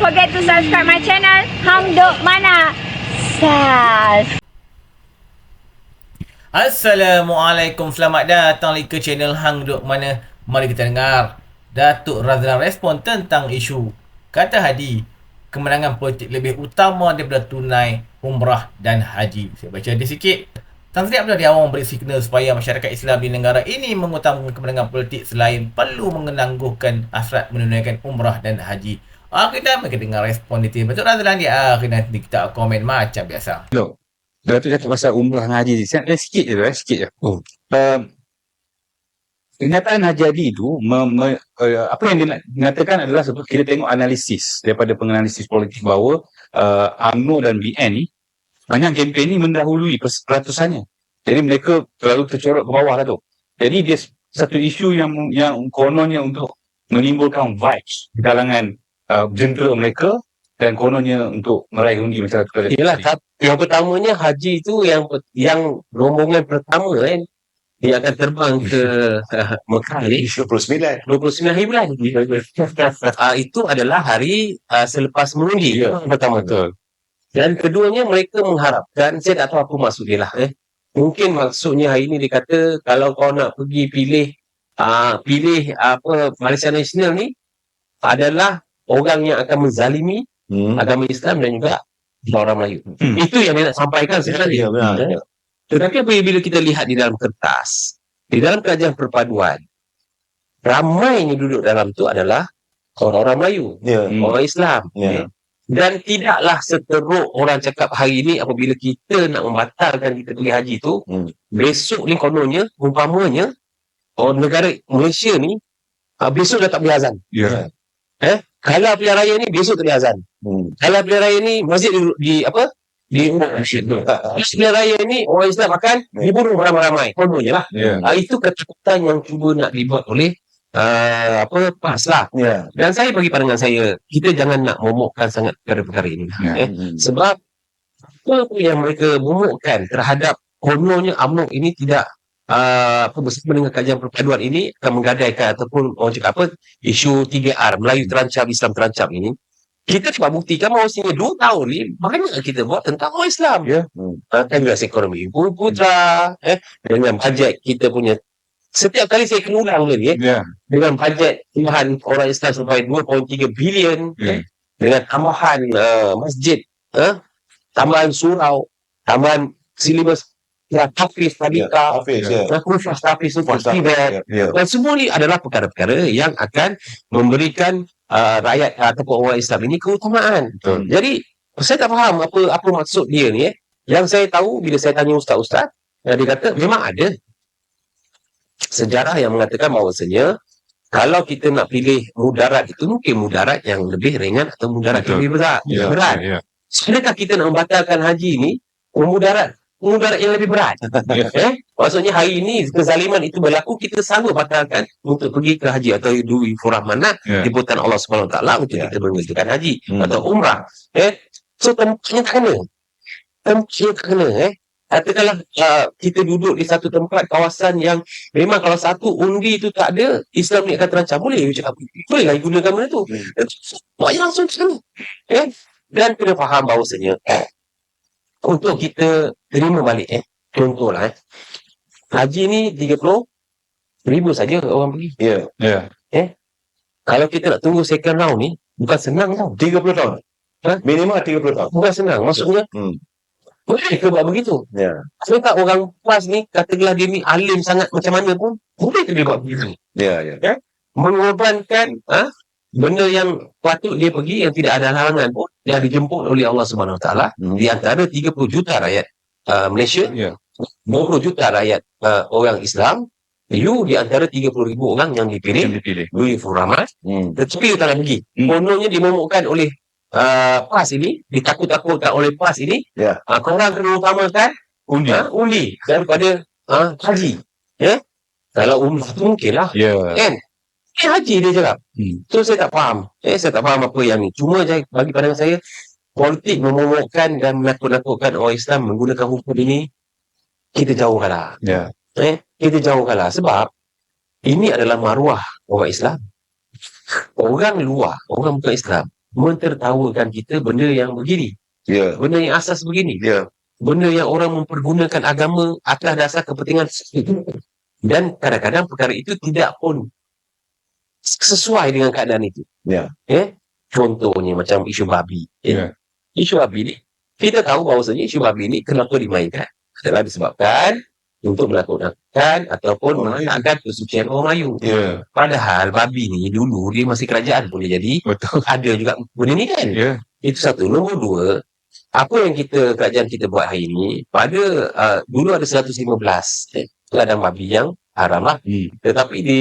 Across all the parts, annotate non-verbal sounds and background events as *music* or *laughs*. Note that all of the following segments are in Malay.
forget to subscribe my channel Hang Duk Mana. Sas. Assalamualaikum Selamat datang ke channel Hang Duk Mana Mari kita dengar Datuk Razlan respon tentang isu Kata Hadi Kemenangan politik lebih utama daripada tunai Umrah dan Haji Saya baca dia sikit Tan Sri Abdul Awang memberi signal supaya masyarakat Islam di negara ini mengutamakan kemenangan politik selain perlu menangguhkan hasrat menunaikan umrah dan haji. Ah, kita kita dengar respon di tim. Betul Razlan dia akhir nanti kita komen macam biasa. Look, Datuk cakap pasal umrah dan haji ni. Saya sikit je tu, eh, sikit je. Oh. Um, kenyataan Haji Adi itu, me, me, uh, apa yang dia adalah sebab kita tengok analisis daripada penganalisis politik bahawa uh, UMNO dan BN ni, banyak kempen ni mendahului peratusannya. Jadi mereka terlalu tercorot ke bawah lah tu. Jadi dia satu isu yang yang kononnya untuk menimbulkan vibes di kalangan uh, jentera mereka dan kononnya untuk meraih undi masyarakat Kuala Yalah, yang pertamanya haji itu yang yang rombongan pertama kan dia akan terbang ke uh, *laughs* Mekah ni 29. 29 hari bulan. uh, *laughs* itu adalah hari uh, selepas mengundi. Ya, pertama tu. Betul. Dan keduanya mereka mengharapkan, saya tak tahu apa maksud dia lah. Eh. Mungkin maksudnya hari ini dia kata kalau kau nak pergi pilih uh, pilih apa Malaysia Nasional ni adalah orang yang akan menzalimi Hmm. agama Islam dan juga orang Melayu. Hmm. Itu yang dia nak sampaikan sebenarnya. Ya, benar. Ya. Tetapi apabila kita lihat di dalam kertas, di dalam kajian perpaduan, ramainya duduk dalam tu adalah orang-orang Melayu, Ya. Hmm. orang Islam. Ya. Dan tidaklah seteruk orang cakap hari ini apabila kita nak membatalkan kita pergi haji tu, Hmm. besok ni kononnya, umpamanya, orang negara Malaysia ni, ah, besok dah tak boleh azan. Ya. Eh, kalau pilihan raya ni, besok tak boleh azan. Hmm. Kalau pilihan raya ni, masjid di, di apa? Di Terus pilihan raya ni, orang Islam akan dibunuh ramai-ramai. Kononnya lah. Ya. Ah, itu ketakutan yang cuba nak dibuat oleh uh, apa PAS lah. Ya. Dan saya bagi pandangan saya, kita jangan nak momokkan sangat perkara-perkara ini. Ya. Eh, sebab apa yang mereka momokkan terhadap kononnya UMNO ini tidak uh, apa bersama dengan kajian perpaduan ini akan menggadaikan ataupun orang cakap apa isu 3R Melayu terancam Islam terancam ini kita dapat buktikan bahawasanya dua tahun ni banyak kita buat tentang orang Islam Ya. Hmm. uh, kan ekonomi Bumi Putra eh, dengan bajet kita punya setiap kali saya kena ulang lagi eh, Ya. dengan bajet tambahan orang Islam sampai 2.3 bilion Ya. eh, dengan tambahan uh, masjid eh, tambahan surau tambahan silibus ya, hafiz Ya. tadika Hafiz, ya. ya. khusus hafiz untuk Hafiz, tibet Ya. Ya. dan semua ni adalah perkara-perkara yang akan memberikan uh, rakyat ataupun orang Islam ini keutamaan Betul. jadi saya tak faham apa apa maksud dia ni eh. Yang saya tahu bila saya tanya ustaz-ustaz, eh, dia kata memang ada sejarah yang mengatakan bahawasanya kalau kita nak pilih mudarat itu mungkin mudarat yang lebih ringan atau mudarat Betul. yang lebih berat. Ya. berat. Ya. Adakah kita nak membatalkan haji ni mudarat mudarat yang lebih berat? *laughs* eh? Maksudnya hari ini kezaliman itu berlaku kita sanggup batalkan untuk pergi ke haji atau dui furah mana Ya. jemputan Allah Taala untuk Ya. kita mengerjakan haji Hmm. atau umrah. Eh, so tempatnya tak kena. Tempatnya tak kena. Eh, katakanlah uh, kita duduk di satu tempat kawasan yang memang kalau satu undi itu tak ada, Islam ni akan terancam. Boleh you cakap, boleh lah gunakan benda tu. Hmm. Eh, langsung ke sana. Eh, dan kena faham bahawasanya eh, untuk kita terima balik eh, contohlah eh, haji ni 30 ribu saja orang pergi. Ya. Ya. Kalau kita nak tunggu second round ni, bukan senang tau. 30 tahun. Ha? Minimal 30 tahun. Bukan senang. Maksudnya, Hmm. boleh ke buat begitu? Ya. Sebab tak orang PAS ni, katakanlah dia ni alim sangat macam mana pun, boleh ke dia buat begitu? Ya, ya. Mengorbankan ha? benda yang patut dia pergi, yang tidak ada halangan pun, yang dijemput oleh Allah Subhanahu Wa Taala Hmm. di antara 30 juta rakyat uh, Malaysia, Ya. 20 juta rakyat uh, orang Islam, you di antara 30 ribu orang yang Yang dipilih, dipilih. Louis Furamat, Hmm. tetapi you tak nak pergi. Hmm. Kononnya dimomokkan oleh uh, PAS ini, ditakut-takutkan oleh PAS ini, Ya. uh, korang kena utamakan Undi. ha, undi daripada ha, haji. Ya? Kalau umrah tu mungkin lah. Ya. Kan? Eh, haji dia cakap. Hmm. So, saya tak faham. Eh, saya tak faham apa yang ni. Cuma je bagi pandangan saya, politik memomokkan dan menakut-nakutkan orang Islam menggunakan hukum ini, kita jauhkanlah. Ya. Eh, kita jauhkanlah. Sebab, ini adalah maruah orang Islam. Orang luar, orang bukan Islam, mentertawakan kita benda yang begini. Ya. Benda yang asas begini. Ya. Benda yang orang mempergunakan agama atas dasar kepentingan. Dan kadang-kadang perkara itu tidak pun sesuai dengan keadaan itu. Ya. Eh? Contohnya macam isu babi. Eh? Ya. Isu babi ni, kita tahu bahawasanya isu babi ni kenapa dimainkan. Adalah disebabkan untuk melakukan ataupun Melayu. menangkan kesucian orang Melayu. Ya. Padahal babi ni dulu dia masih kerajaan pun dia jadi. Betul. Ada juga benda ni kan. Ya. Itu satu. Nombor dua, apa yang kita kerajaan kita buat hari ini, pada uh, dulu ada 115 eh, ladang babi yang haram lah. Hmm. Tetapi di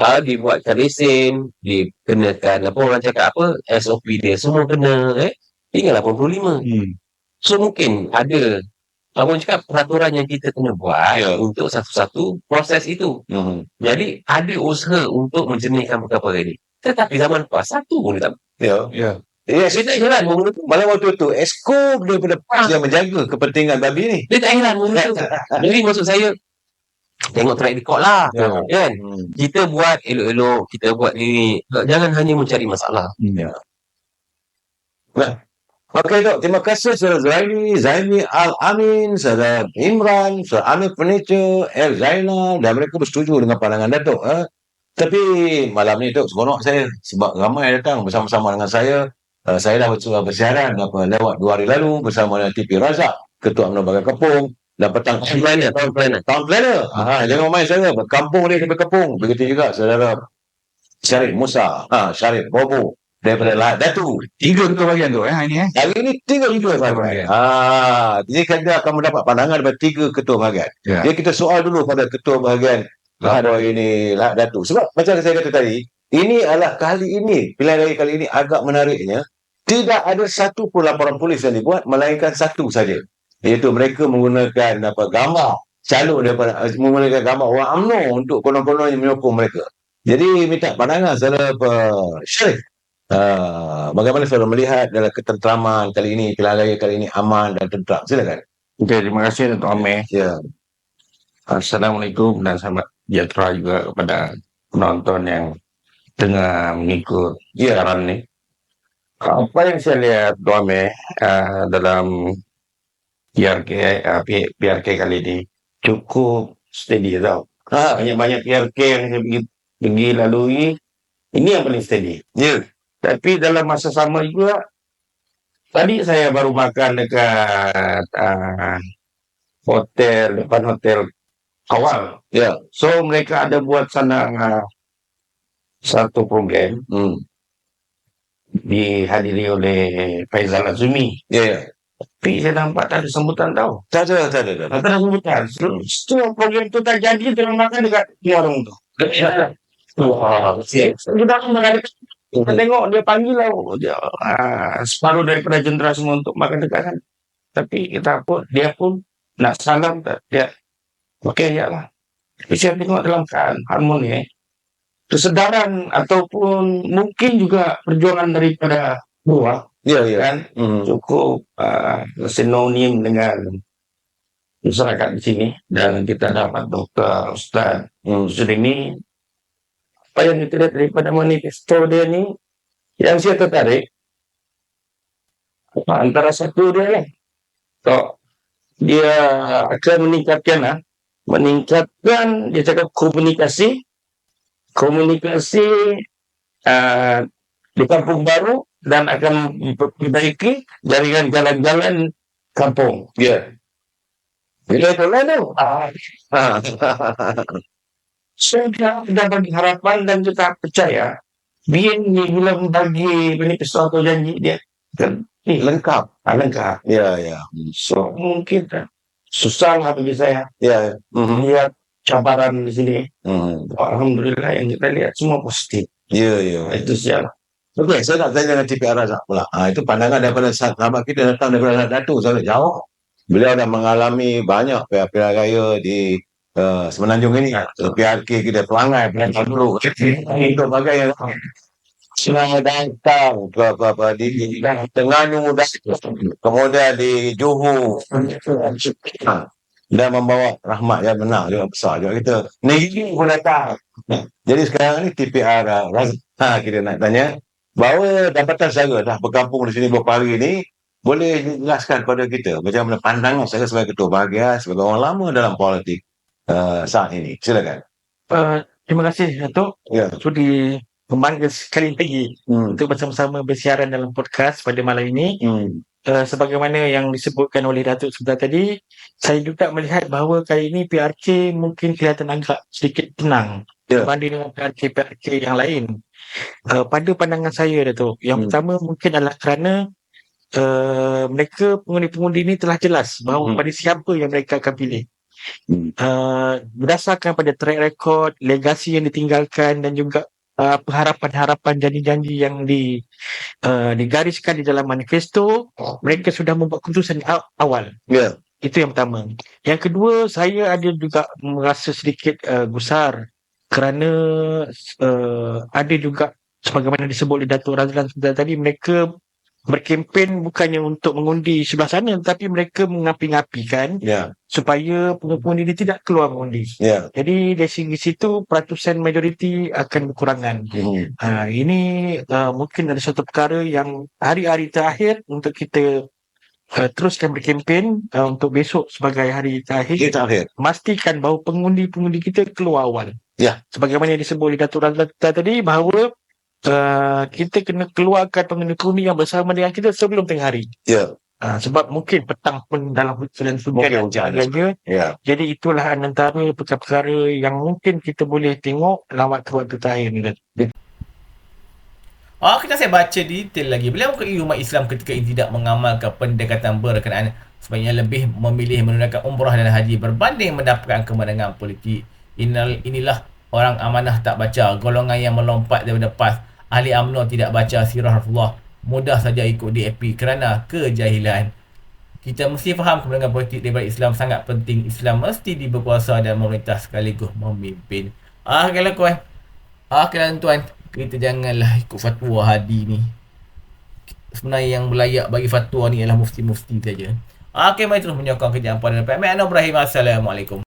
uh, dibuatkan lesen, dikenakan apa orang cakap apa, SOP dia semua kena eh tinggal 85. Hmm. So mungkin ada orang cakap peraturan yang kita kena buat Ya. untuk satu-satu proses itu. Hmm. Jadi ada usaha untuk menjernihkan perkara ini. Tetapi zaman PAS satu pun tak Ya. Ya. Yes. dia tak heran benda tu. Malah waktu tu Esko daripada PAS yang menjaga kepentingan babi ni. Dia tak heran benda tu. Jadi maksud saya tengok track record lah. Ya. Kan? Hmm. Kita buat elok-elok, kita buat ni. Jangan hanya mencari masalah. Hmm. Okey dok, terima kasih Saudara Zaini, Zaini Al-Amin, Saudara Imran, Saudara Amir Furniture, El Zainal dan mereka bersetuju dengan pandangan Datuk. Eh? Tapi malam ni Dok, seronok saya sebab ramai datang bersama-sama dengan saya. Uh, saya dah bersuara bersiaran apa, lewat dua hari lalu bersama dengan TP Razak, Ketua UMNO Bagai Kepung dan petang Tahun planner, tahun planner. Town planner. Ha, jangan main saya. Berkampung dia sampai kepung. Begitu juga saudara Syarif Musa. Ha, Syarif Bobo. Daripada Lahad Datu. Tiga ketua bagian tu eh hari ni eh. Hari ini tiga ketua bahagian. bahagian. Ha, jadi kita akan mendapat pandangan daripada tiga ketua bahagian. Ya. Jadi kita soal dulu pada ketua bahagian Lahad ini Lahad Datu. Sebab macam saya kata tadi, ini adalah kali ini, pilihan raya kali ini agak menariknya. Tidak ada satu pun laporan polis yang dibuat, melainkan satu saja. Iaitu mereka menggunakan apa gambar calon daripada eh, menggunakan gambar orang UMNO untuk konon-kononnya menyokong mereka. Jadi minta pandangan saudara apa, Syarif. Uh, bagaimana saudara melihat dalam ketenteraman kali ini, pilihan raya kali ini aman dan tentram. Silakan. Okey, terima kasih Datuk Amir. Ya. Assalamualaikum dan selamat sejahtera juga kepada penonton yang tengah mengikut Ya. siaran ni. Apa yang saya lihat Datuk Amir uh, dalam PRK, uh, P- PRK kali ini cukup steady tau. Ha, Banyak-banyak PRK yang saya pergi, pergi lalui, ini yang paling steady. ya. Tapi dalam masa sama juga, tadi saya baru makan dekat uh, hotel, depan hotel awal. Ya. So mereka ada buat sana uh, satu program Hmm. dihadiri oleh Faizal Azumi. Ya, ya. Tapi saya nampak tak ada sambutan tau. Tak ada, tak ada. Tak ada. Tak ada sambutan. Setelah program tu tak jadi, dia makan dekat warung tu. Wah, kita makan dekat kita tengok dia panggil lah dia, ah, separuh daripada jentera semua untuk makan dekat kan. Tapi kita pun dia pun nak salam tak dia okey ya lah. Tapi saya tengok dalam keadaan harmoni eh. Kesedaran ataupun mungkin juga perjuangan daripada luar Ya, ya. kan Hmm. cukup uh, sinonim dengan masyarakat di sini dan kita dapat doktor ustaz Hmm. Ustaz ini apa yang kita lihat daripada manifesto dia ni yang saya tertarik apa, antara satu dia lah so, dia akan meningkatkan lah meningkatkan dia cakap komunikasi komunikasi uh, di kampung baru dan akan diperbaiki jaringan jalan-jalan kampung. Ya. Bila itu *laughs* saya sudah bagi harapan dan juga percaya dia ni bila membagi manifesto atau janji dia kan eh, Lengkap. ah, lengkap. Ya, ya. So mungkin tak susah lah bagi saya Ya. Hmm. lihat cabaran di sini. Hmm. Alhamdulillah yang kita lihat semua positif. Ya, ya. Itu saja. Okey, saya nak tanya dengan TPR Razak pula. Ha, itu pandangan daripada sahabat kita datang daripada Datu sangat jauh. Beliau dah mengalami banyak pilihan raya di uh, Semenanjung ini. So, PRK kita pelangai, pelangai dulu. Itu bagai Selamat datang ke apa, apa, di, Terengganu dan kemudian di Johor ha, dan membawa rahmat yang benar juga besar juga kita. Negeri pun datang. Jadi sekarang ni TPR Razak. Ha, kita nak tanya bahawa dapatan saya dah berkampung di sini beberapa hari ni boleh jelaskan kepada kita macam mana pandangan saya sebagai ketua bahagian sebagai orang lama dalam politik uh, saat ini. Silakan. Uh, terima kasih Datuk Ya. sudi memanggil sekali lagi Hmm. untuk bersama-sama bersiaran dalam podcast pada malam ini. Hmm. Uh, sebagaimana yang disebutkan oleh Datuk sebentar tadi, saya juga melihat bahawa kali ini PRK mungkin kelihatan agak sedikit tenang Ya. berbanding dengan PRK-PRK yang lain. Uh, pada pandangan saya Datuk, yang Hmm. pertama mungkin adalah kerana uh, mereka pengundi-pengundi ini telah jelas bahawa Hmm. pada siapa yang mereka akan pilih. Hmm. Uh, berdasarkan pada track record, legasi yang ditinggalkan dan juga uh, harapan-harapan janji-janji yang di uh, digariskan di dalam manifesto, mereka sudah membuat keputusan aw- awal. Ya. Itu yang pertama. Yang kedua, saya ada juga merasa sedikit uh, gusar kerana uh, ada juga sebagaimana disebut oleh Datuk Razlan sebentar tadi, mereka berkempen bukannya untuk mengundi sebelah sana tetapi mereka mengapi-ngapikan Ya. supaya pengundi ini tidak keluar mengundi. Ya. Jadi dari segi situ peratusan majoriti akan berkurangan. Hmm. Ha, ini uh, mungkin ada satu perkara yang hari-hari terakhir untuk kita uh, teruskan berkempen uh, untuk besok sebagai hari terakhir. Ini terakhir. Pastikan bahawa pengundi-pengundi kita keluar awal. Ya. Sebagaimana yang disebut oleh Datuk Razlan tadi bahawa uh, kita kena keluarkan pengundi-pengundi yang bersama dengan kita sebelum tengah hari. Ya. Uh, sebab mungkin petang pun dalam hujan hujan Mungkin dan hujan. sebagainya. Ya. Jadi itulah antara perkara-perkara yang mungkin kita boleh tengok dalam waktu-waktu terakhir ni. Ah, kita saya baca detail lagi. Beliau mengakui umat Islam ketika ini tidak mengamalkan pendekatan berkenaan sebaiknya lebih memilih menunaikan umrah dan haji berbanding mendapatkan kemenangan politik. Inilah orang amanah tak baca, golongan yang melompat daripada PAS. Ahli UMNO tidak baca sirah Rasulullah. Mudah saja ikut DAP kerana kejahilan. Kita mesti faham kemenangan politik daripada Islam sangat penting. Islam mesti diberkuasa dan memerintah sekaligus memimpin. Ah, kalau kawan. Ah, kalian tuan. Kita janganlah ikut fatwa Hadi ni. Sebenarnya yang berlayak bagi fatwa ni ialah mufti-mufti saja. Okey, mari terus menyokong kerjaan pada Pak Mek Ibrahim. Assalamualaikum.